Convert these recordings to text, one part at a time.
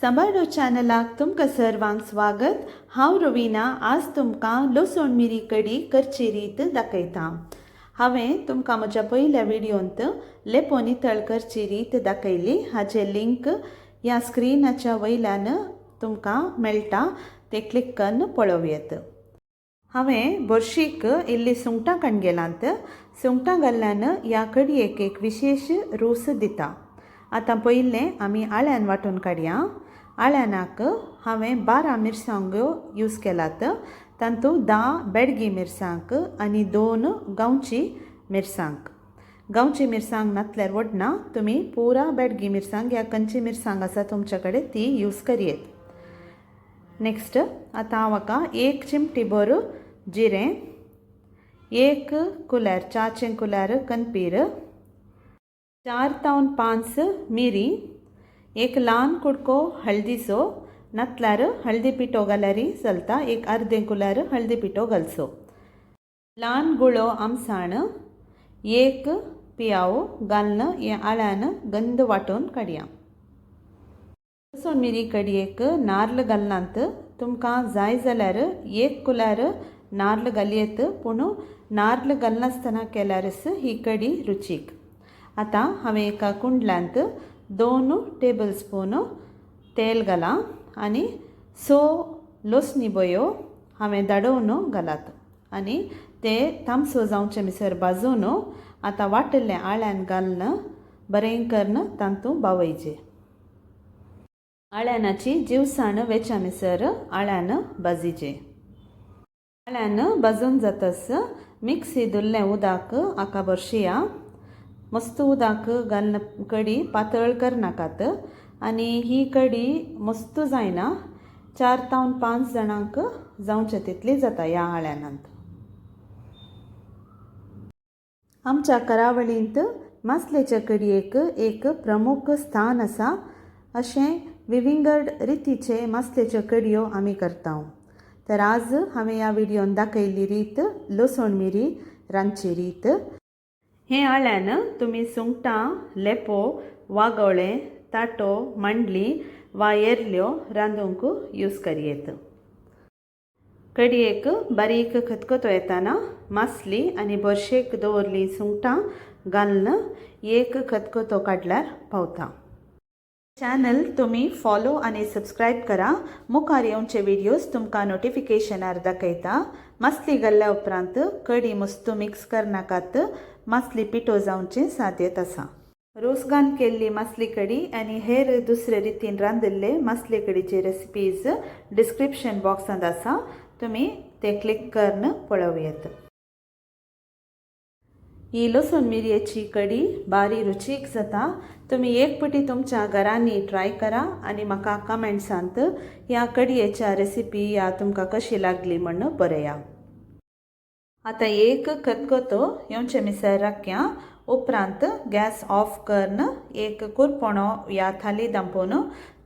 सांबाळ्ळो चॅनलाक तुमकां सर्वांक स्वागत. हांव रविना आज तुमकां लसूण मिरी कडी करची रीत दाखयतां. हांवें तुमकां म्हज्या पयल्या व्हिडियोंत लेपोनी तळकरची करची रीत दाखयली. हाचे लिंक ह्या स्क्रिनाच्या वयल्यान तुमकां मेळटा. ते क्लिक करून पळोवयेत. हांवें बोरशीक इल्ली सुंगटां काणगेलांत सुंगटां घाल्ल्यान ह्या कडयेक एक विशेश रूस दिता. आतां पयलें आमी आळ्यान वांटून काडया. आळ्यानाक हांवें बारा मिरसांग्यो यूज केलात. तातूंत धा बेडगी मिरसांग आनी दोन गांवची मिरसांग. गांवची मिरसांग नातल्यार वडना तुमी पुरा बेडगी मिरसांग ह्या कंची मिरसांग आसा तुमचे कडेन ती यूज करयेत नेक्स्ट आतां हांव म्हाका एक चिमटी भर जिरें एक कुल्यार च्याचें कुल्यार कनपीर चार तावन पांच मिरी एक ल्हान कुडको हळदीचो नातल्यार हळदी पिठो घाल्यारय चलता एक अर्दें कुल्यार हळदी पिठो घालचो ल्हान गुळो आमसाण एक पियाव घालून हे आळ्यान गंद वांटून काडया। लसूण मिरी कडयेक नाल्ल घालनात तुमकां जाय जाल्यार एक कुल्यार नाल्ल घालयेत पूण नाल्ल घालनासतना केल्यारच ही कडी रुचीक। आतां हांवें एका कुंडल्यांत दोन टेबल स्पून तेल घालां आनी स लसणी बयो हांवें धाडोवन घालात आनी ते तामसो जावचे मिसर भाजून आतां वांटल्लें आळ्यान घालून बरें करून तातूंत बावयचें आळ्यानाची जिवसाण वेच्या मिसर आळ्यान भाजीचें आळ्यान भाजून जातस मिक्स धुल्लें उदक हाका भरशिया मस्त उदक घालून कडी पातळ करनाकात आनी ही कडी मस्त जायना. चार तावन पांच जाणांक जावचे तितली जाता ह्या आळ्यानांत. आमच्या करावळींत मासलेच्या कडयेक एक प्रमुख स्थान आसा अशें विविंगड रितीचे मासलेच्यो कडयो आमी करता तर आज हांवें ह्या व्हिडियोन दाखयल्ली रीत लसण मिरी रांदची रीत. हे आळ्यान तुमी सुंगटां लेपो वागोळे ताटो मांडली वा येरल्यो रांदूंक यूज करयेत कडयेक बारीक खतखतो येताना मासली आनी बोरशेक दवरली सुंगटां घालून एक खतखतो काडल्यार पावता चॅनल तुमी फॉलो आनी सबस्क्रायब करा. मुखार येवचे व्हिडियोज तुमकां नोटिफिकेशनार दाखयता. मासली गल्ल्या उपरांत कडी मस्तो मिक्स करनाकात मासली पिठो जावचें साद्यत आसा रोसगान केल्ली मासली कडी आनी हेर दुसरे रितीन रांदिल्ले मासले कडीचे रेसिपीज डिस्क्रिप्शन बॉक्सांत आसा तुमी ते क्लिक करून पळोवयेत. ही लसूण मिरयेची कडी बारी रुचीक जाता तुमी एक पटी तुमच्या घरांनी ट्राय करा आनी म्हाका कमेंट्सांत ह्या कडयेच्या रेसिपी या तुमकां कशी लागली म्हण बरया आतां एक खतखतो येवचे मिसर राख्या उपरांत गॅस ऑफ करन एक कुरपणो या थाली दांपोवन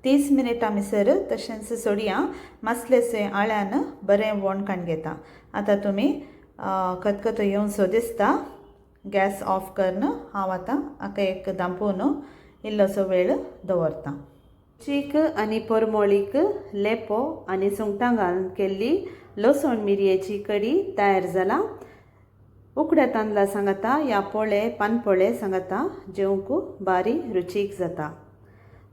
तीस मिनटां मिसर तशेंच सोडया मासलेसे आळ्यान बरें वण काण घेता आतां तुमी खतखतो येवचो दिसता गॅस ऑफ करून हांव आतां हाका एक दांपोवन इल्लोसो वेळ दवरता. चीक आनी परमोळीक लेपो आनी सुंगटां घालून केल्ली लसण मिरयेची कडी तयार जाला उकड्या तांदळा सांगाता या पोळे पानपोळे सांगाता जेवंक बारी रुचीक जाता.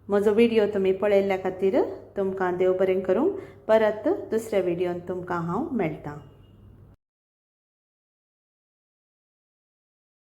म्हजो व्हिडिओ तुमी पळयल्ल्या खातीर तुमकां देव बरें करूं. परत दुसऱ्या व्हिडिओन तुमकां हांव मेळटां.